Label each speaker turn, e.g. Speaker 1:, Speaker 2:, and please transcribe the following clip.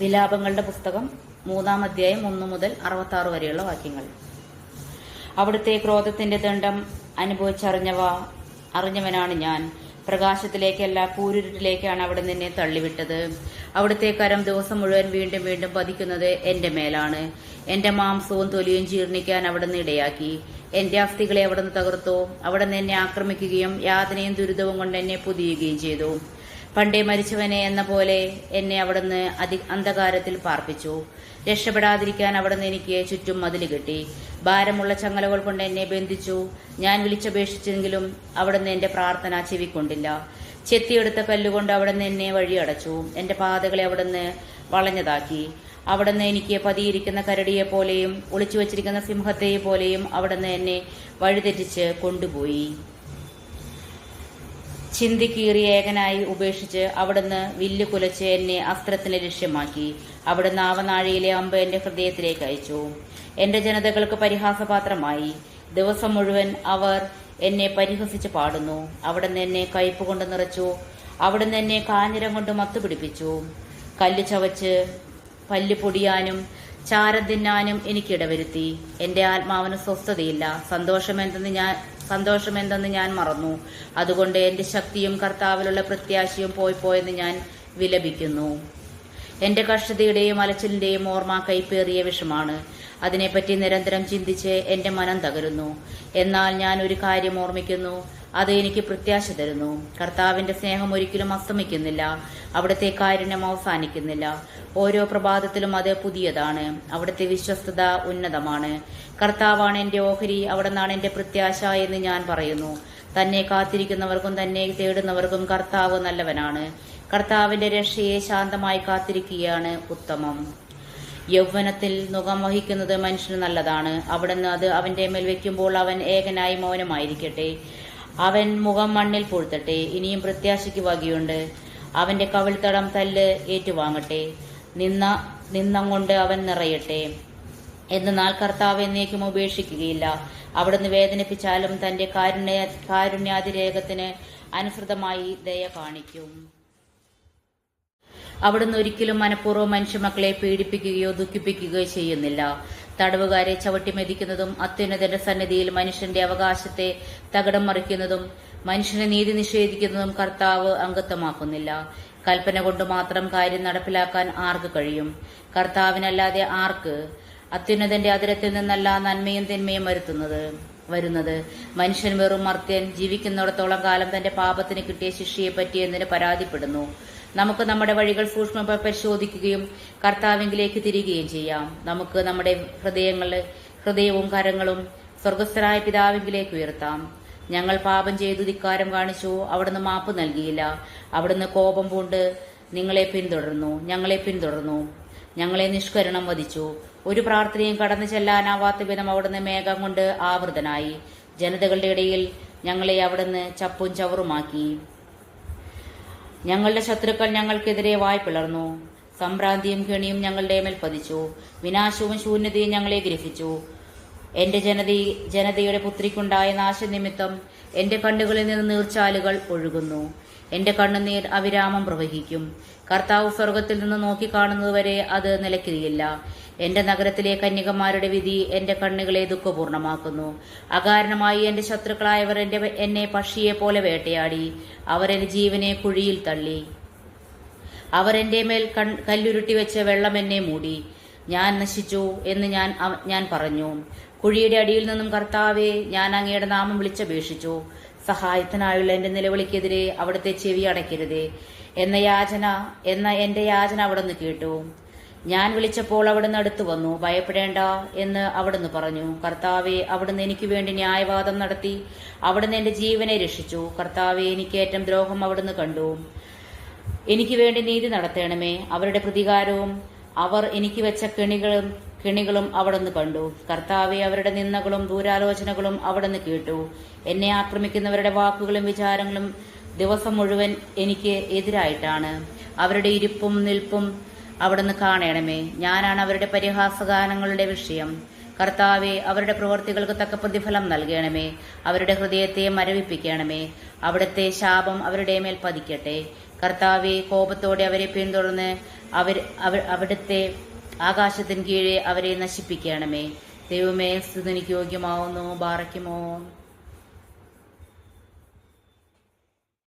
Speaker 1: വിലാപങ്ങളുടെ പുസ്തകം മൂന്നാം അധ്യായം ഒന്ന് മുതൽ അറുപത്തി ആറ് വരെയുള്ള വാക്യങ്ങൾ. അവിടുത്തെ ക്രോധത്തിന്റെ ദണ്ഡം അനുഭവിച്ചറിഞ്ഞവ അറിഞ്ഞവനാണ് ഞാൻ. പ്രകാശത്തിലേക്കല്ല കൂരിരുട്ടിലേക്കാണ് അവിടെ നിന്നെ തള്ളിവിട്ടത്. അവിടുത്തെ കരം ദിവസം മുഴുവൻ വീണ്ടും വീണ്ടും പതിക്കുന്നത് എന്റെ മേലാണ്. എന്റെ മാംസവും തൊലിയും ജീർണിക്കാൻ അവിടുന്ന് ഇടയാക്കി. എന്റെ അസ്ഥികളെ അവിടുന്ന് തകർത്തു. അവിടെ എന്നെ ആക്രമിക്കുകയും യാതനയും ദുരിതവും കൊണ്ട് എന്നെ പുതിയുകയും ചെയ്തു. പണ്ടേ മരിച്ചവനെ എന്ന പോലെ എന്നെ അവിടുന്ന് അതി അന്ധകാരത്തിൽ പാർപ്പിച്ചു. രക്ഷപ്പെടാതിരിക്കാൻ അവിടുന്ന് എനിക്ക് ചുറ്റും മതിൽ കെട്ടി. ഭാരമുള്ള ചങ്ങലകൾ കൊണ്ട് എന്നെ ബന്ധിച്ചു. ഞാൻ വിളിച്ചപേക്ഷിച്ചെങ്കിലും അവിടുന്ന് എന്റെ പ്രാർത്ഥന ചെവിക്കൊണ്ടില്ല. ചെത്തിയെടുത്ത കല്ലുകൊണ്ട് അവിടുന്ന് എന്നെ വഴിയടച്ചു. എന്റെ പാതകളെ അവിടുന്ന് വളഞ്ഞതാക്കി. അവിടുന്ന് എനിക്ക് പതിയിരിക്കുന്ന കരടിയെ പോലെയും ഒളിച്ചു വച്ചിരിക്കുന്ന സിംഹത്തെ പോലെയും അവിടുന്ന് എന്നെ വഴിതെറ്റിച്ച് കൊണ്ടുപോയി. ചിന്തിക്കീറിയ ഏകനായി ഉപേക്ഷിച്ച് അവിടുന്ന് വില്ല് കുലച്ച് എന്നെ അസ്ത്രത്തിന് ലക്ഷ്യമാക്കി. അവിടുന്ന് ആവനാഴിയിലെ അമ്പ് എന്റെ ഹൃദയത്തിലേക്ക് അയച്ചു. എന്റെ ജനതകൾക്ക് പരിഹാസപാത്രമായി. ദിവസം മുഴുവൻ അവർ എന്നെ പരിഹസിച്ച് പാടുന്നു. അവിടുന്ന് എന്നെ കയ്പ് കൊണ്ട് നിറച്ചു. അവിടുന്ന് എന്നെ കാഞ്ഞിരം കൊണ്ട് മത്തുപിടിപ്പിച്ചു കല്ല് ചവച്ച് പല്ല് പൊടിയാനും ചാരം തിന്നാനും എനിക്കിടവരുത്തി എന്റെ ആത്മാവിന് സ്വസ്ഥതയില്ല. സന്തോഷമെന്തെന്ന് ഞാൻ സന്തോഷമെന്തെന്ന് ഞാൻ മറന്നു. അതുകൊണ്ട് എന്റെ ശക്തിയും കർത്താവിലുള്ള പ്രത്യാശയും പോയി പോയെന്ന് ഞാൻ വിലപിക്കുന്നു. എന്റെ കഷ്ടതയുടെയും അലച്ചിലിന്റെയും ഓർമ്മ കൈപ്പേറിയ വിഷമാണ്. അതിനെപ്പറ്റി നിരന്തരം ചിന്തിച്ച് എന്റെ മനം തകരുന്നു. എന്നാൽ ഞാൻ ഒരു കാര്യം ഓർമ്മിക്കുന്നു. അത് എനിക്ക് പ്രത്യാശ തരുന്നു. കർത്താവിന്റെ സ്നേഹം ഒരിക്കലും അസ്തമിക്കുന്നില്ല. അവിടുത്തെ കാരുണ്യം അവസാനിക്കുന്നില്ല. ഓരോ പ്രഭാതത്തിലും അത് പുതിയതാണ്. അവിടുത്തെ വിശ്വസ്തത ഉന്നതമാണ്. കർത്താവാണ് എന്റെ ഓഹരി അവിടെ നിന്നാണ് എന്റെ പ്രത്യാശ എന്ന് ഞാൻ പറയുന്നു. തന്നെ കാത്തിരിക്കുന്നവർക്കും തന്നെ തേടുന്നവർക്കും കർത്താവ് നല്ലവനാണ്. കർത്താവിന്റെ രക്ഷയെ ശാന്തമായി കാത്തിരിക്കുകയാണ് ഉത്തമം. യൗവനത്തിൽ മുഖം വഹിക്കുന്നത് മനുഷ്യന് നല്ലതാണ്. അവിടുന്ന് അത് അവന്റെ മേൽ വെക്കുമ്പോൾ അവൻ ഏകനായി മൗനമായിരിക്കട്ടെ. അവൻ മുഖം മണ്ണിൽ പൂഴ്ത്തട്ടെ ഇനിയും പ്രത്യാശയ്ക്ക് വകയുണ്ട്. അവന്റെ കവിൾത്തടം തല്ല് ഏറ്റുവാങ്ങട്ടെ നിന്ന നിന്നം കൊണ്ട് അവൻ നിറയട്ടെ. എന്നാൽ കർത്താവ് എന്നേക്കും ഉപേക്ഷിക്കുകയില്ല. അവിടുന്ന് വേദനിപ്പിച്ചാലും തന്റെ കാരുണ്യ കാരുണ്യാതിരേകത്തിന് അനുസൃതമായി ദയ കാണിക്കും. അവിടുന്ന് ഒരിക്കലും മനഃപൂർവം മനുഷ്യമക്കളെ പീഡിപ്പിക്കുകയോ ദുഃഖിപ്പിക്കുകയോ ചെയ്യുന്നില്ല. തടവുകാരെ ചവിട്ടി മെതിക്കുന്നതും അത്യുന്നതന്റെ സന്നിധിയിൽ മനുഷ്യന്റെ അവകാശത്തെ തകടം മറിക്കുന്നതും മനുഷ്യനെ നീതി നിഷേധിക്കുന്നതും കർത്താവ് അംഗത്വമാക്കുന്നില്ല. കൽപ്പന കൊണ്ട് മാത്രം കാര്യം നടപ്പിലാക്കാൻ ആർക്ക് കഴിയും? കർത്താവിനല്ലാതെ ആർക്ക്? അത്യുന്നതന്റെ അതിരത്തിൽ നിന്നല്ല നന്മയും തിന്മയും വരുത്തുന്നത്. വരുന്നത്. മനുഷ്യൻ വെറും മർത്യൻ ജീവിക്കുന്നിടത്തോളം കാലം തന്റെ പാപത്തിന് കിട്ടിയ ശിക്ഷയെ പറ്റി എന്തിന് പരാതിപ്പെടുന്നു. നമുക്ക് നമ്മുടെ വഴികൾ സൂക്ഷ്മ പരിശോധിക്കുകയും കർത്താവിംഗിലേക്ക് തിരികുകയും ചെയ്യാം. നമുക്ക് നമ്മുടെ ഹൃദയങ്ങളെ ഹൃദയവും കരങ്ങളും സ്വർഗസ്ഥനായ പിതാവിംഗിലേക്ക് ഉയർത്താം. ഞങ്ങൾ പാപം ചെയ്തു ധിക്കാരം കാണിച്ചു അവിടുന്ന് മാപ്പ് നൽകിയില്ല. അവിടുന്ന് കോപം പൂണ്ട് നിങ്ങളെ പിന്തുടർന്നു ഞങ്ങളെ പിന്തുടർന്നു. ഞങ്ങളെ നിഷ്കരണം വധിച്ചു. ഒരു പ്രാർത്ഥനയും കടന്നു ചെല്ലാനാവാത്ത വിധം അവിടുന്ന് മേഘം കൊണ്ട് ആവൃതനായി. ജനതകളുടെ ഇടയിൽ ഞങ്ങളെ അവിടുന്ന് ചപ്പും ചവറുമാക്കി. ഞങ്ങളുടെ ശത്രുക്കൾ ഞങ്ങൾക്കെതിരെ വായ് പിളർന്നു. സംഭ്രാന്തിയും കെണിയും ഞങ്ങളുടെ മേൽ പതിച്ചു. വിനാശവും ശൂന്യതയും ഞങ്ങളെ ഗ്രഹിച്ചു. എന്റെ ജനത ജനതയുടെ പുത്രിക്കുണ്ടായ നാശനിമിത്തം എന്റെ കണ്ണുകളിൽ നിന്ന് നീർച്ചാലുകൾ ഒഴുകുന്നു. എന്റെ കണ്ണുനീർ അവിരാമം പ്രവഹിക്കും. കർത്താവ് സ്വർഗത്തിൽ നിന്ന് നോക്കിക്കാണുന്നതുവരെ അത് നിലയ്ക്കുകയില്ല. എന്റെ നഗരത്തിലെ കന്യകമാരുടെ വിധി എന്റെ കണ്ണുകളെ ദുഃഖപൂർണമാക്കുന്നു. അകാരണമായി എന്റെ ശത്രുക്കളായവർ എന്റെ എന്നെ പക്ഷിയെ പോലെ വേട്ടയാടി. അവരെന്റെ ജീവനെ കുഴിയിൽ തള്ളി. അവരെന്റെ മേൽ കല്ലുരുട്ടി വെച്ച വെള്ളം എന്നെ മൂടി. ഞാൻ നശിച്ചു എന്ന് ഞാൻ ഞാൻ പറഞ്ഞു. കുഴിയുടെ അടിയിൽ നിന്നും കർത്താവെ ഞാൻ അങ്ങയുടെ നാമം വിളിച്ചപേക്ഷിച്ചു. സഹായത്തിനായുള്ള എന്റെ നിലവിളിക്കെതിരെ അവിടുത്തെ ചെവി അടയ്ക്കരുതേ. എന്ന യാചന എന്ന എന്റെ യാചന അവിടുന്ന് കേട്ടു. ഞാൻ വിളിച്ചപ്പോൾ അവിടുന്ന് അടുത്തു വന്നു. ഭയപ്പെടേണ്ട എന്ന് അവിടുന്ന് പറഞ്ഞു. കർത്താവെ അവിടുന്ന് എനിക്ക് വേണ്ടി ന്യായവാദം നടത്തി. അവിടുന്ന് എന്റെ ജീവനെ രക്ഷിച്ചു. കർത്താവെ എനിക്ക് ഏറ്റവും ദ്രോഹം അവിടുന്ന് കണ്ടു. എനിക്ക് വേണ്ടി നീതി നടത്തണമേ. അവരുടെ പ്രതികാരവും അവർ എനിക്ക് വെച്ച കെണികളും കെണികളും അവിടുന്ന് കണ്ടു. കർത്താവെ അവരുടെ നിന്ദകളും ദൂരാലോചനകളും അവിടുന്ന് കേട്ടു. എന്നെ ആക്രമിക്കുന്നവരുടെ വാക്കുകളും വിചാരങ്ങളും ദിവസം മുഴുവൻ എനിക്ക് എതിരായിട്ടാണ്. അവരുടെ ഇരിപ്പും നിൽപ്പും അവിടുന്ന് കാണണമേ. ഞാനാണ് അവരുടെ പരിഹാസഗാനങ്ങളുടെ വിഷയം. കർത്താവെ അവരുടെ പ്രവൃത്തികൾക്ക് തക്ക പ്രതിഫലം നൽകണമേ. അവരുടെ ഹൃദയത്തെ മരവിപ്പിക്കണമേ. അവിടുത്തെ ശാപം അവരുടെ മേൽ പതിക്കട്ടെ. കർത്താവെ കോപത്തോടെ അവരെ പിന്തുടർന്ന് അവർ അവിടുത്തെ ആകാശത്തിന് കീഴേ അവരെ നശിപ്പിക്കണമേ. ദൈവമേ സ്തുതിനിക്ക് യോഗ്യമാവുന്നു. ബാറയ്ക്കുമോ?